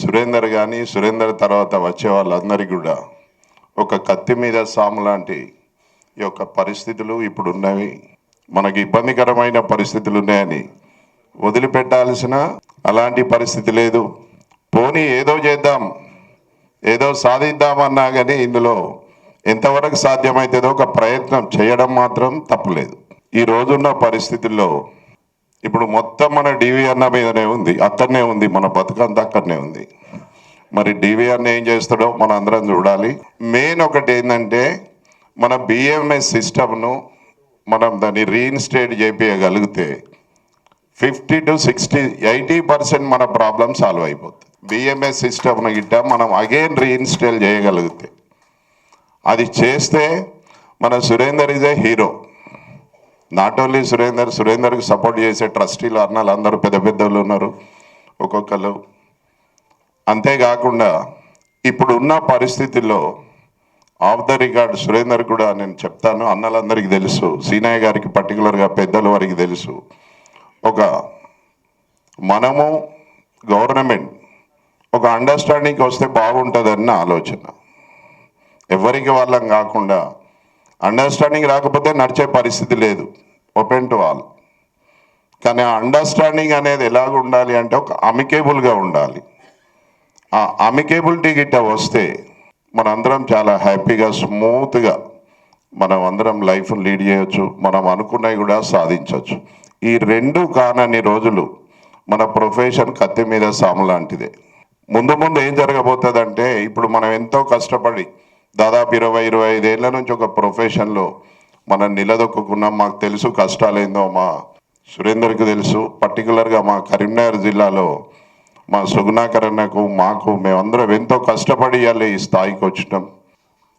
సురేందర్ కానీ సురేందర్ తర్వాత వచ్చే వాళ్ళందరికీ కూడా ఒక కత్తి మీద సాము లాంటి ఈ యొక్క పరిస్థితులు ఇప్పుడు ఉన్నవి మనకి ఇబ్బందికరమైన పరిస్థితులు ఉన్నాయని వదిలిపెట్టాల్సిన అలాంటి పరిస్థితి లేదు. పోనీ ఏదో చేద్దాం ఏదో సాధిద్దామన్నా కానీ ఇందులో ఎంతవరకు సాధ్యమవుతుందో ఒక ప్రయత్నం చేయడం మాత్రం తప్పులేదు. ఈ రోజున్న పరిస్థితుల్లో ఇప్పుడు మొత్తం మన డివి అన్న మీదనే ఉంది అక్కడనే ఉంది మన బతుకంతా అక్కడనే ఉంది. మరి డివి అన్న ఏం చేస్తాడో మన అందరం చూడాలి. మెయిన్ ఒకటి ఏంటంటే మన బిఎంఎస్ సిస్టమ్ను మనం దాన్ని reinstate చేపించగలిగితే fifty to sixty eighty percent మన ప్రాబ్లం సాల్వ్ అయిపోతుంది బిఎంఎస్ సిస్టమ్ను గిట్ట మనం అగైన్ రీఇన్స్టేల్ చేయగలిగితే అది చేస్తే మన Surender is a hero. Not only Surender సురేందర్కి support చేసే ట్రస్టీలు అన్నాలు అందరూ పెద్ద పెద్దలు ఉన్నారు ఒక్కొక్కరు అంతేకాకుండా ఇప్పుడు ఉన్న పరిస్థితుల్లో ఆఫ్ ద రికార్డ్ సురేందర్ కూడా నేను చెప్తాను అన్నలందరికీ తెలుసు సీనయ్య గారికి పర్టికులర్గా పెద్దల వారికి తెలుసు. ఒక మనము గవర్నమెంట్ ఒక అండర్స్టాండింగ్కి వస్తే బాగుంటుందన్న ఆలోచన. ఎవరికి వాళ్ళం కాకుండా అండర్స్టాండింగ్ రాకపోతే నడిచే పరిస్థితి లేదు. ఓపెన్ టు ఆల్ కానీ ఆ అండర్స్టాండింగ్ అనేది ఎలాగ ఉండాలి అంటే ఒక అమికేబుల్గా ఉండాలి. ఆ అమికేబులిటీ గిట్ట వస్తే మనందరం చాలా హ్యాపీగా స్మూత్గా మనం అందరం లైఫ్ లీడ్ చేయొచ్చు మనం అనుకున్నవి కూడా సాధించవచ్చు ఈ రెండు కానన్ని రోజులు మన ప్రొఫెషన్ కత్తి మీద సాము లాంటిదే. ముందు ముందు ఏం జరగబోతుందంటే ఇప్పుడు మనం ఎంతో కష్టపడి దాదాపు ఇరవై ఇరవై ఐదేళ్ళ నుంచి ఒక ప్రొఫెషన్లో మనం నిలదొక్కున్నాం మాకు తెలుసు కష్టాలేందో మా సురేందర్కి తెలుసు. పర్టికులర్గా మా కరీంనగర్ జిల్లాలో మా సుగుణాకరణకు మాకు మేమందరం ఎంతో కష్టపడి ఇవాళ ఈ స్థాయికి వచ్చినాం.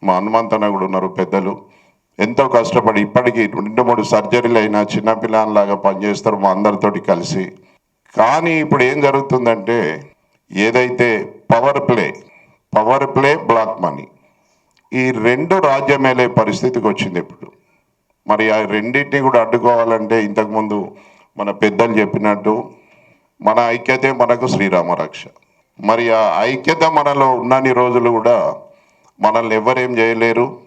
మా హనుమంతన కూడా ఉన్నారు పెద్దలు. ఎంతో కష్టపడి ఇప్పటికీ రెండు మూడు సర్జరీలు అయినా చిన్నపిల్లలాగా పనిచేస్తారు మా అందరితోటి కలిసి. కానీ ఇప్పుడు ఏం జరుగుతుందంటే ఏదైతే power play power play black money ఈ రెండు రాజ్యమేలే పరిస్థితికి వచ్చింది ఇప్పుడు. మరి ఆ రెండింటిని కూడా అడ్డుకోవాలంటే ఇంతకుముందు మన పెద్దలు చెప్పినట్టు మన ఐక్యతే మనకు శ్రీరామ రక్ష. మరి ఆ ఐక్యత మనలో ఉన్నన్ని రోజులు కూడా మనల్ని ఎవరేం చేయలేరు.